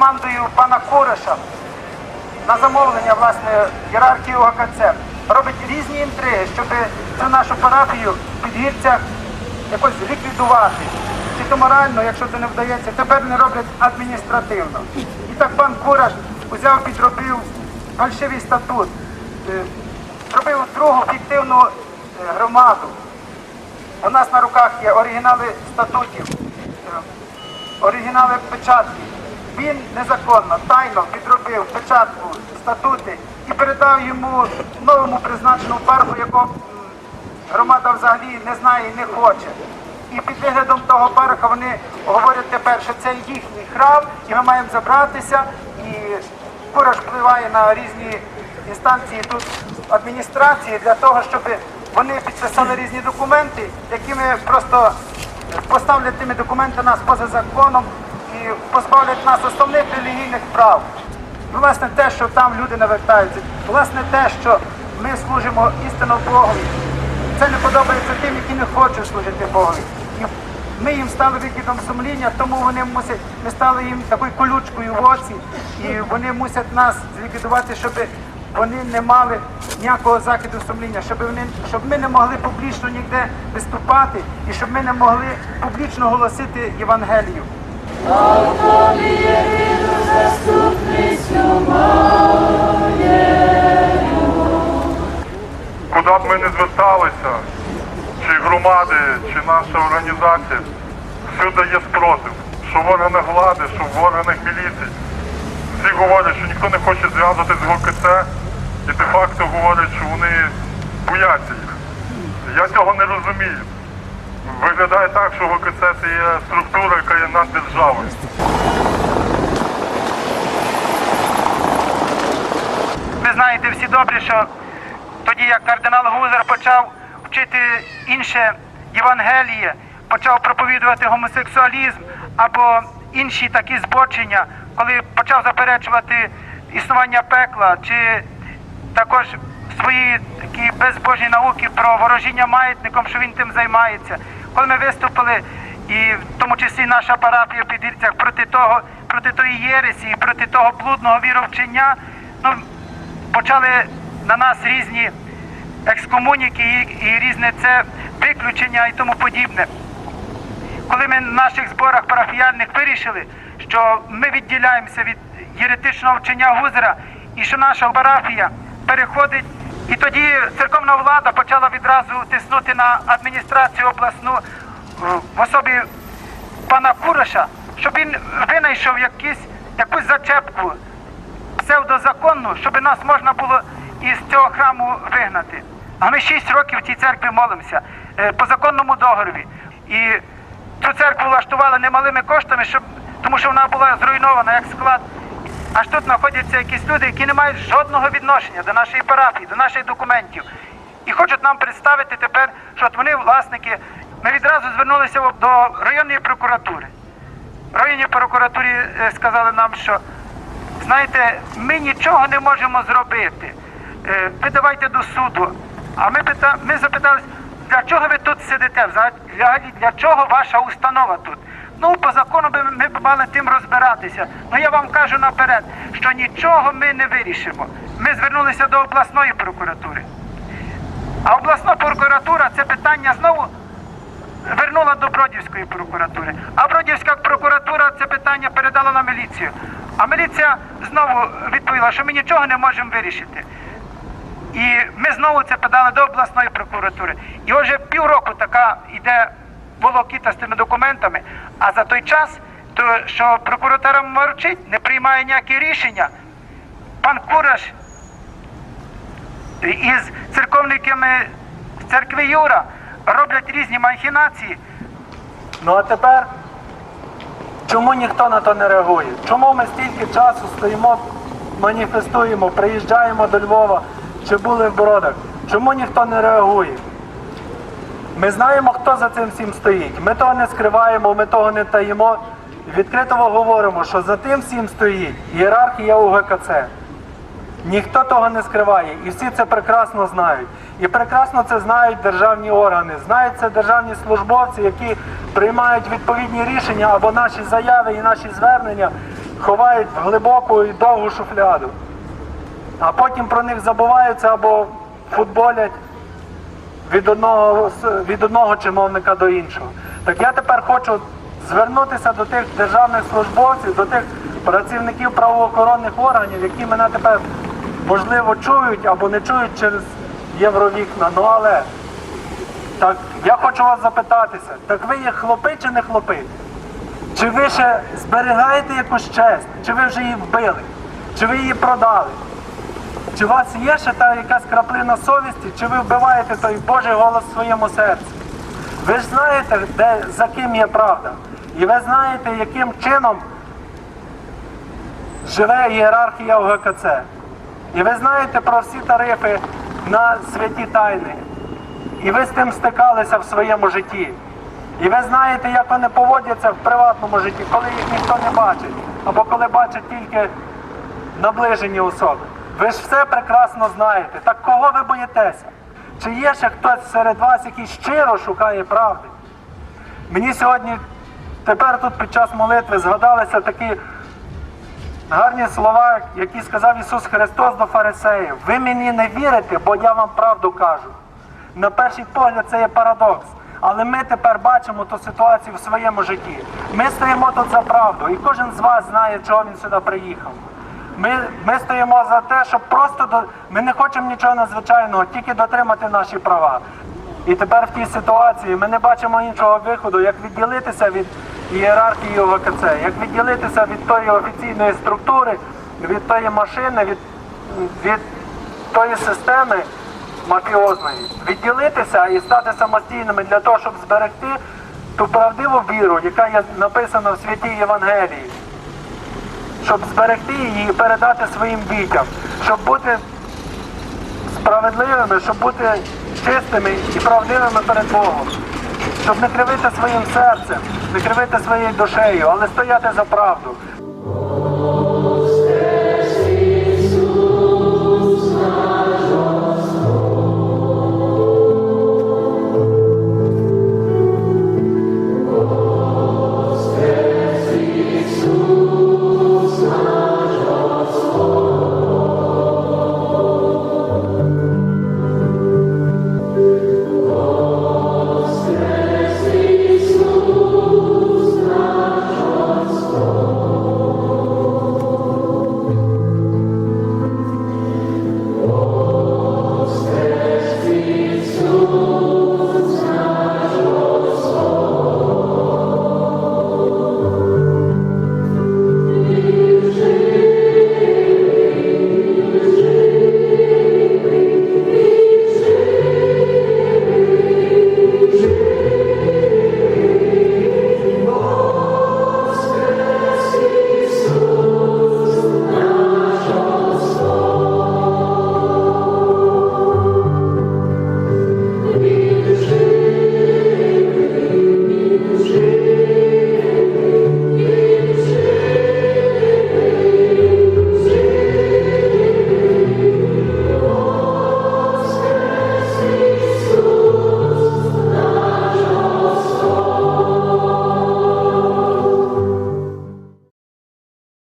командою пана Куреша на замовлення власне ієрархії ОГКЦ робить різні інтриги, щоб цю нашу парафію в підгірцях якось ліквідувати. Чи то морально, якщо це не вдається, тепер не роблять адміністративно. І так пан Кураш узяв, підробив фальшивий статут, е, зробив другу фіктивну е, громаду. У нас на руках є оригінали статутів, е, оригінали печатки. Він незаконно, тайно підробив печатку, статути і передав йому новому призначеному парку, якого громада взагалі не знає і не хоче. І під виглядом того парка вони говорять тепер, що це їхній храм, і ми маємо забратися. І Кураж впливає на різні інстанції тут адміністрації для того, щоб вони підписали різні документи, якими просто поставлять тими документами нас поза законом і позбавлять нас основних релігійних прав. Ну, Власне, те, що там люди навертаються, власне, те, що ми служимо істинно Богові, це не подобається тим, які не хочуть служити Богові. Ми їм стали викидом сумління, тому вони мусять, ми стали їм такою колючкою в оці, і вони мусять нас зліквідувати, щоб вони не мали ніякого закиду сумління, щоб вони, щоб ми не могли публічно ніде виступати і щоб ми не могли публічно голосити Євангелію. Куди б ми не зверталися, чи громади, чи наша організація, всюди є спротив, що в органах влади, що в органах міліції. Всі говорять, що ніхто не хоче зв'язати з ГОКЦ, і де-факто говорять, що вони бояться їх. Я цього не розумію. Виглядає так, що ГОКЦ це є структура, яка є над державою. Ви знаєте всі добре, що тоді, як кардинал Гузар почав вчити інше Євангеліє, почав проповідувати гомосексуалізм або інші такі збочення, коли почав заперечувати існування пекла, чи також свої такі безбожі науки про ворожіння маятником, що він тим займається. Коли ми виступили, і в тому числі наша парафія в Підірцях проти того, проти тої єресі, проти того блудного віровчення, ну почали на нас різні екскомуніки і, і різне це виключення і тому подібне. Коли ми на наших зборах парафіяльних вирішили, що ми відділяємося від єретичного вчення Гузера і що наша парафія переходить, і тоді церковна влада почала відразу тиснути на адміністрацію обласну е, в особі пана Кураша, щоб він винайшов якісь, якусь зачепку псевдозаконну, щоб нас можна було із цього храму вигнати. А ми шість років в цій церкві молимося е, по законному договорі. І цю церкву влаштували немалими коштами, щоб, тому що вона була зруйнована як склад. Аж тут знаходяться якісь люди, які не мають жодного відношення до нашої парафії, до наших документів. І хочуть нам представити тепер, що от вони власники. Ми відразу звернулися до районної прокуратури. В районній прокуратурі е, сказали нам, що знаєте, ми нічого не можемо зробити. Е, Ви давайте до суду. А ми пита... ми запитали, для чого ви тут сидите? Взагалі, для чого ваша установа тут? Ну, по закону ми б мали тим розбиратися. Ну я вам кажу наперед, що нічого ми не вирішимо. Ми звернулися до обласної прокуратури. А обласна прокуратура це питання знову вернула до Бродівської прокуратури. А Бродівська прокуратура це питання передала на міліцію. А міліція знову відповіла, що ми нічого не можемо вирішити. І ми знову це подали до обласної прокуратури. І вже півроку така йде волокіта з тими документами. А за той час, то, що прокуратура мовчить, не приймає ніякі рішення. Пан Кураш із церковниками церкви Юра роблять різні махінації. Ну а тепер чому ніхто на то не реагує? Чому ми стільки часу стоїмо, маніфестуємо, приїжджаємо до Львова чи були в Бородах? Чому ніхто не реагує? Ми знаємо, хто за цим всім стоїть. Ми того не скриваємо, ми того не таїмо. Відкрито говоримо, що за тим всім стоїть ієрархія УГКЦ. Ніхто того не скриває, і всі це прекрасно знають. І прекрасно це знають державні органи, знають це державні службовці, які приймають відповідні рішення або наші заяви і наші звернення ховають в глибоку і довгу шуфляду. А потім про них забуваються або футболять від одного, від одного чиновника до іншого. Так я тепер хочу звернутися до тих державних службовців, до тих працівників правоохоронних органів, які мене тепер можливо чують або не чують через євровікна. Ну але так я хочу вас запитатися, так ви є хлопи чи не хлопи? Чи ви ще зберігаєте якусь честь? Чи ви вже її вбили? Чи ви її продали? Чи у вас є ще та якась краплина совісті, чи ви вбиваєте той Божий голос в своєму серці? Ви ж знаєте, де, за ким є правда. І ви знаєте, яким чином живе ієрархія в ГКЦ. І ви знаєте про всі тарифи на святі тайни. І ви з тим стикалися в своєму житті. І ви знаєте, як вони поводяться в приватному житті, коли їх ніхто не бачить, або коли бачать тільки наближені особи. Ви ж все прекрасно знаєте. Так кого ви боїтеся? Чи є ще хтось серед вас, який щиро шукає правди? Мені сьогодні, тепер тут під час молитви згадалися такі гарні слова, які сказав Ісус Христос до фарисеїв. Ви мені не вірите, бо я вам правду кажу. На перший погляд це є парадокс. Але ми тепер бачимо ту ситуацію в своєму житті. Ми стоїмо тут за правду, і кожен з вас знає, чого він сюди приїхав. Ми, ми стоїмо за те, щоб просто до... ми не хочемо нічого надзвичайного, тільки дотримати наші права. І тепер в тій ситуації ми не бачимо іншого виходу, як відділитися від ієрархії ОВКЦ, як відділитися від тої офіційної структури, від тої машини, від, від тої системи мафіозної, відділитися і стати самостійними для того, щоб зберегти ту правдиву віру, яка є написана в святій Євангелії щоб зберегти її і передати своїм дітям, щоб бути справедливими, щоб бути чистими і правдивими перед Богом, щоб не кривити своїм серцем, не кривити своєю душею, але стояти за правду.